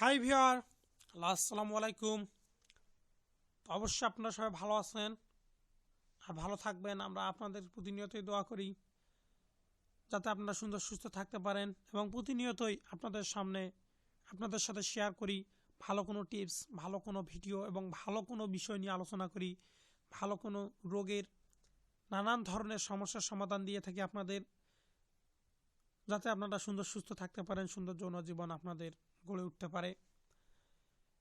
High viewer আসসালামু আলাইকুম। অবশ্যই আপনারা সবাই ভালো আছেন আর ভালো থাকবেন। আমরা আপনাদের প্রতিনিয়তই দোয়া করি যাতে আপনারা সুন্দর, সুস্থ থাকতে পারেন এবং প্রতিনিয়তই আপনাদের সামনে আপনাদের সাথে শেয়ার করি, ভালো কোনো টিপস ভালো কোনো ভিডিও এবং ভালো কোনো বিষয় নিয়ে আলোচনা করি, ভালো কোনো রোগের নানান ধরনের সমস্যার সমাধান দিয়ে থাকি আপনাদের। যাতে আপনারা সুন্দর, সুস্থ থাকতে পারেন, সুন্দর যৌন জীবন আপনাদের গড়ে উঠতে পারে।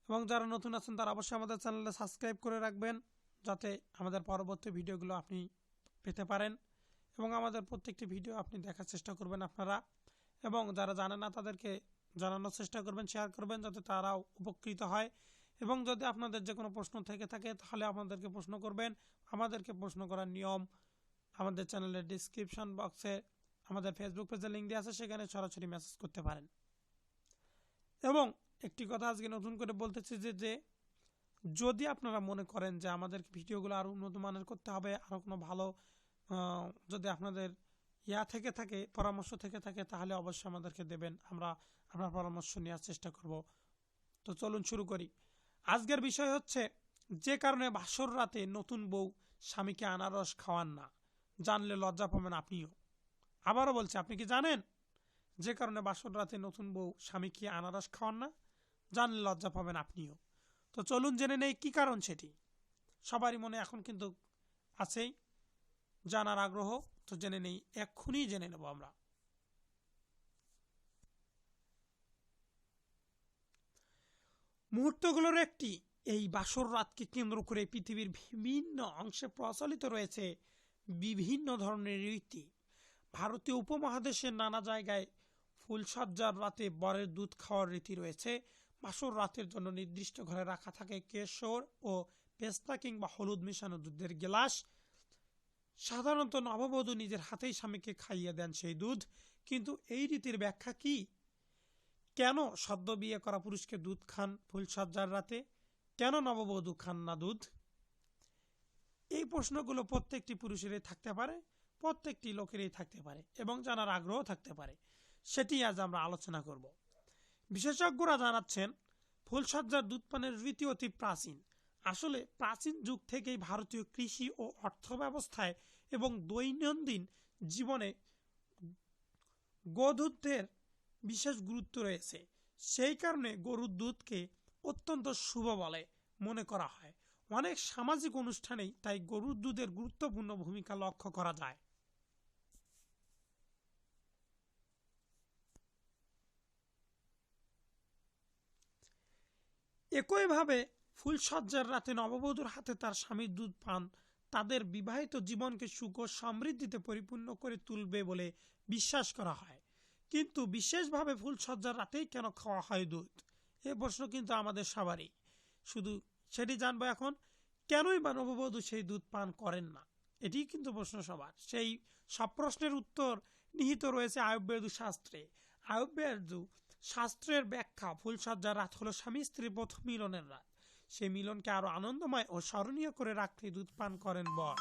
এবং যারা নতুন আছেন, তারা অবশ্যই আমাদের চ্যানেলে সাবস্ক্রাইব করে রাখবেন, যাতে আমাদের পরবর্তী ভিডিওগুলো আপনি পেতে পারেন। এবং আমাদের প্রত্যেকটি ভিডিও আপনি দেখার চেষ্টা করবেন আপনারা। এবং যারা জানেন না, তাদেরকে জানানোর চেষ্টা করবেন, শেয়ার করবেন, যাতে তারাও উপকৃত হয়। এবং যদি আপনাদের যে কোনো প্রশ্ন থেকে থাকে, তাহলে আপনাদেরকে প্রশ্ন করবেন। আমাদেরকে প্রশ্ন করার নিয়ম আমাদের চ্যানেলের ডিসক্রিপশন বক্সে আমাদের ফেসবুক পেজে লিঙ্ক দেওয়া আছে, সেখানে সরাসরি মেসেজ করতে পারেন। এবং একটি কথা আজকে নতুন করে বলতেছি যে যে যদি আপনারা মনে করেন যে আমাদের ভিডিওগুলো আরও উন্নত মানের করতে হবে আরও কোনো ভালো যদি আপনাদের ইয়া থেকে থাকে, পরামর্শ থেকে থাকে, তাহলে অবশ্যই আমাদেরকে দেবেন। আমরা আপনার পরামর্শ নেওয়ার চেষ্টা করব। তো চলুন শুরু করি। আজকের বিষয় হচ্ছে, যে কারণে বাসর রাতে নতুন বউ স্বামীকে আনারস খাওয়ান না। জানলে লজ্জা পাবেন আপনিও। আবারও বলছি, আপনি কি জানেন? যে কারণে বাসর রাতে নতুন বউ স্বামীকে আনারস খাওয়ান না, জানলে লজ্জা পাবেন আপনিও। তো চলুন জেনে নেই কি কারণ সেটি। সবারই মনে এখন কিন্তু আছেই, জানার আগ্রহ। তো জেনে নেই, এক্ষুনি জেনে নেব আমরা। মুহূর্তগুলোর একটি, এই বাসর রাতকে কেন্দ্র করে পৃথিবীর বিভিন্ন অংশে প্রচলিত রয়েছে বিভিন্ন ধরনের রীতি। ভারতীয় উপমহাদেশের নানা জায়গায় ফুলসজ্জার রাতে বরের দুধ খাওয়ার রীতি রয়েছে। বাসর রাতের জন্য নির্দিষ্ট ঘরে রাখা থাকে কেশর ও পেস্তা কিংবা হলুদ মেশানো দুধের গ্লাস। সাধারণত নববধূ নিজের হাতেই স্বামীকে খাইয়ে দেন সেই দুধ। কিন্তু এই রীতির ব্যাখ্যা কি? কেন সদ্য বিয়ে করা পুরুষকে দুধ খান ফুলসজ্জার রাতে? কেন নববধূ খান না দুধ? এই প্রশ্নগুলো প্রত্যেকটি পুরুষেরই থাকতে পারে। প্রত্যেকটি লোকেরই থাকতে পারে এবং জানার আগ্রহ থাকতে পারে। সেটি আজ আমরা আলোচনা করব। বিশেষজ্ঞরা জানাচ্ছেন ফুলসজ্জার দুধ পানের রীতি অতি প্রাচীন। আসলে প্রাচীন যুগ থেকেই ভারতীয় কৃষি ও অর্থ ব্যবস্থায় এবং দৈনন্দিন জীবনে গোদুধের বিশেষ গুরুত্ব রয়েছে। সেই কারণে গরুর দুধকে অত্যন্ত শুভ বলে মনে করা হয়। অনেক সামাজিক অনুষ্ঠানেই তাই গরুর দুধের গুরুত্বপূর্ণ ভূমিকা লক্ষ্য করা যায়। একইভাবে ফুলসজ্জার রাতে নববধূর হাতে তার স্বামীর দুধ পান, তাদের বিবাহিত জীবনকে সুখ ও সমৃদ্ধিতে পরিপূর্ণ করে তুলবে বলে বিশ্বাস করা হয়। কিন্তু বিশেষভাবে ফুলসজ্জার রাতেই কেন খাওয়া হয় দুধ? এ প্রশ্ন কিন্তু আমাদের সবারই। শুধু সেটি জানব এখন, কেনই বা নববধূ সেই দুধ পান করেন না? এটি কিন্তু প্রশ্ন সবার। সেই সব প্রশ্নের উত্তর নিহিত রয়েছে আয়ুর্বেদু শাস্ত্রে আয়ুর্বেদু শাস্ত্রের ব্যাখ্যা ফুলসজ্জার রাত হলো স্বামী স্ত্রীর প্রথম মিলনের রাত। সেই মিলনকে আরও আনন্দময় ও স্মরণীয় করে রাখতে দুধ পান করেন বর।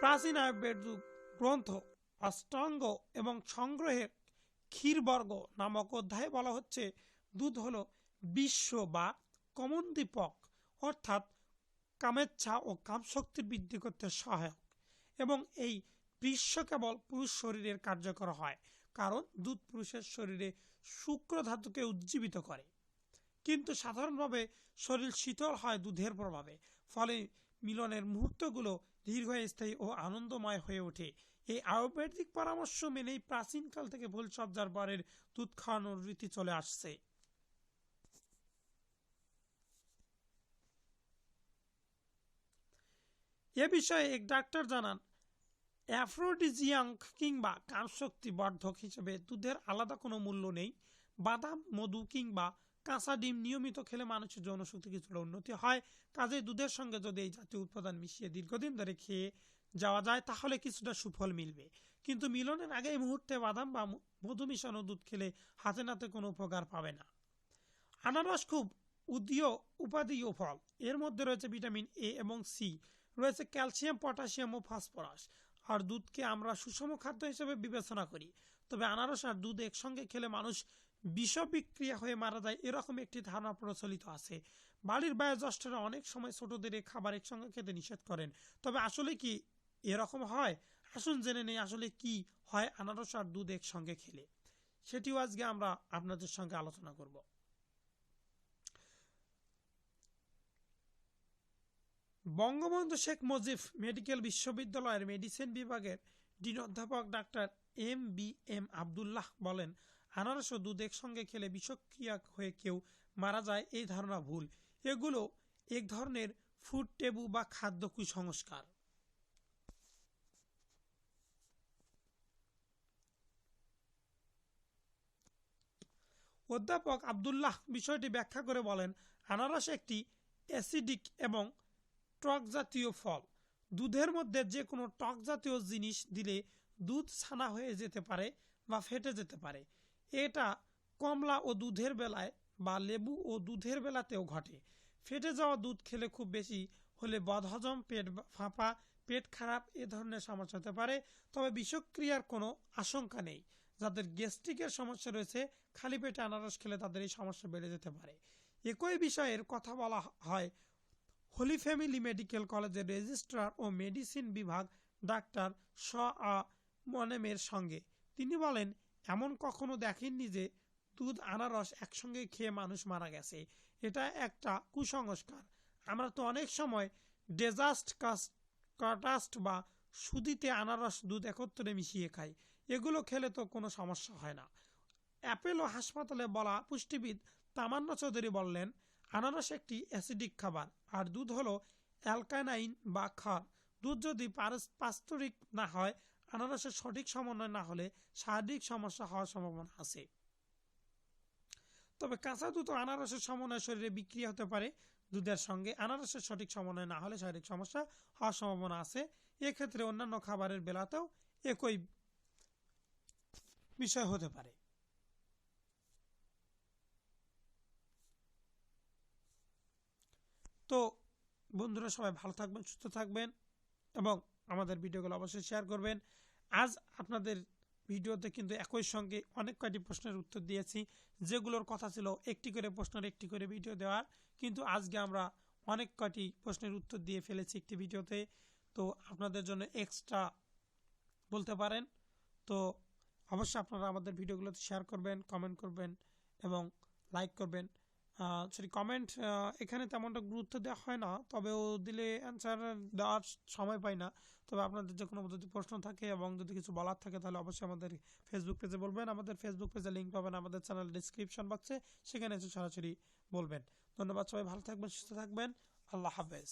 প্রাচীন আয়ুর্বেদ গ্রন্থ অষ্টাঙ্গ এবং সংগ্রহের ক্ষীরবর্গ নামক অধ্যায়ে বলা হচ্ছে, দুধ হলো বিশ্ব বা কমনদীপক, অর্থাৎ কামেচ্ছা ও কামশক্তি বৃদ্ধি করতে সহায়ক। এবং এই বিশ্ব কেবল পুরুষ শরীরের কার্যকর হয়, কারণ দুধ পুরুষের শরীরে শুক্র ধাতুকে উজ্জীবিত করে। কিন্তু সাধারণভাবে শরীর শীতল হয় দুধের প্রভাবে, ফলে মিলনের মুহূর্তগুলো দীর্ঘস্থায়ী ও আনন্দময় হয়ে ওঠে। এই আয়ুর্বেদিক পরামর্শ মেনেই প্রাচীনকাল থেকে ফুলসজ্জার পরের দুধ খাওয়ানোর রীতি চলে আসছে। এ বিষয়ে এক ডাক্তার জানান অ্যাফ্রোডিজিয়াঙ্ক কিংবা কামশক্তি বর্ধক হিসেবে দুধের আলাদা কোনো মূল্য নেই। বাদাম, মধু কিংবা কাঁচা ডিম নিয়মিত খেলে মানুষের যৌনশক্তি কিছুটা উন্নতি হয়। কাজে দুধের সঙ্গে যদি এই জাতীয় উৎপাদন মিশিয়ে দীর্ঘদিন ধরে খেয়ে যাওয়া যায়, তাহলে কিছুটা সুফল মিলবে। কিন্তু মিলনের আগে এই মুহূর্তে বাদাম বা মধু মিশানো দুধ খেলে হাতে নাতে কোনো উপকার পাবে না। আনারস খুব উদীয় উপাদেয় ফল। এর মধ্যে রয়েছে ভিটামিন এ এবং সি। রয়েছে ক্যালসিয়াম, পটাশিয়াম ও ফসফরাস। আর দুধকে আমরা সুষম খাদ্য হিসেবে বিবেচনা করি। তবে আনারস আর দুধ একসঙ্গে খেলে মানুষ বিষ বিক্রিয়া হয়ে মারা যায় এরকম একটি ধারণা প্রচলিত আছে। বাড়ির বয়োজ্যেষ্ঠরা অনেক সময় ছোটদের এই খাবার একসঙ্গে খেতে নিষেধ করেন। তবে আসলে কি এরকম হয়? আসুন জেনে নেই আসলে কি হয় আনারস আর দুধ একসঙ্গে খেলে। সেটিও আজকে আমরা আপনাদের সঙ্গে আলোচনা করব। বঙ্গবন্ধু শেখ মুজিব মেডিকেল বিশ্ববিদ্যালয়ের মেডিসিন বিভাগের ডিন অধ্যাপক doctor M B M Abdullah বলেন, আনারস ও দুধ একসঙ্গে খেলে বিষক্রিয়া হয়ে কেউ মারা যায় এই ধারণা ভুল। এগুলো এক ধরনের ফুড টেবু বা খাদ্য কুসংস্কার। অধ্যাপক আবদুল্লাহ বিষয়টি ব্যাখ্যা করে বলেন, আনারস একটি অ্যাসিডিক এবং টক জাতীয় ফল। দুধের মধ্যে যে কোনো টক জাতীয় জিনিস দিলে দুধ ছানা হয়ে যেতে পারে বা ফেটে যেতে পারে। এটা কমলা ও দুধের বেলায় বা লেবু ও দুধের বেলাতেও ঘটে। ফেটে যাওয়া দুধ খেলে খুব বেশি হলে বদহজম, পেট ফাঁপা, পেট খারাপ এ ধরনের সমস্যা হতে পারে। তবে বিষক্রিয়ার কোনো আশঙ্কা নেই। যাদের গ্যাস্ট্রিকের সমস্যা রয়েছে, খালি পেটে আনারস খেলে তাদের এই সমস্যা বেড়ে যেতে পারে। একই বিষয়ের কথা বলা হয় হোলি ফ্যামিলি মেডিকেল কলেজের রেজিস্ট্রার ও মেডিসিন বিভাগ ডাক্তার স আ মনেমের সঙ্গে। তিনি বলেন, এমন কখনো দেখেননি যে দুধ আনারস একসঙ্গে খেয়ে মানুষ মারা গেছে। এটা একটা কুসংস্কার। আমরা তো অনেক সময় ডেজাস্ট কাটাস্ট বা সুদিতে আনারস দুধ একত্রে মিশিয়ে খাই। এগুলো খেলে তো কোনো সমস্যা হয় না। অ্যাপেলো হাসপাতালে বলা পুষ্টিবিদ তামান্ন চৌধুরী বললেন আনারস একটি অ্যাসিডিক খাবার, আর দুধ হলো অ্যালকানাইন বা ক্ষার। দুধ যদি পাস্তরিক না হয়, আনারসের সঠিক সমন্বয় না হলে শারীরিক সমস্যা হওয়ার সম্ভাবনা আছে। তবে কাঁচা দুধ ও আনারসের সমন্বয় শরীরে বিক্রিয়া হতে পারে। দুধের সঙ্গে আনারসের সঠিক সমন্বয় না হলে শারীরিক সমস্যা হওয়ার সম্ভাবনা আছে। এক্ষেত্রে অন্যান্য খাবারের বেলাতেও একই বিষয় হতে পারে। তো বন্ধুরা সবাই ভালো থাকবেন, সুস্থ থাকবেন এবং আমাদের ভিডিওগুলো অবশ্যই শেয়ার করবেন। আজ আপনাদের ভিডিওতে কিন্তু একই সঙ্গে অনেক কয়টি প্রশ্নের উত্তর দিয়েছি, যেগুলোর কথা ছিল একটি করে প্রশ্নের একটি করে ভিডিও দেওয়ার। কিন্তু আজকে আমরা অনেক কয়টি প্রশ্নের উত্তর দিয়ে ফেলেছি একটি ভিডিওতে। তো আপনাদের জন্য এক্সট্রা বলতে পারেন। তো অবশ্যই আপনারা আমাদের ভিডিওগুলোতে শেয়ার করবেন কমেন্ট করবেন এবং লাইক করবেন। সরি কমেন্ট এখানে তেমনটা গুরুত্ব দেওয়া হয় না, তবে ও দিলে অ্যান্সার দেওয়ার সময় পাই না। তবে আপনাদের যে কোনো যদি প্রশ্ন থাকে এবং যদি কিছু বলার থাকে, তাহলে অবশ্যই আমাদের ফেসবুক পেজে বলবেন। আমাদের ফেসবুক পেজে লিঙ্ক পাবেন আমাদের চ্যানেল ডিসক্রিপশন বক্সে সেখানে এসে সরাসরি বলবেন। ধন্যবাদ সবাই, ভালো থাকবেন, সুস্থ থাকবেন। আল্লাহ হাফেজ।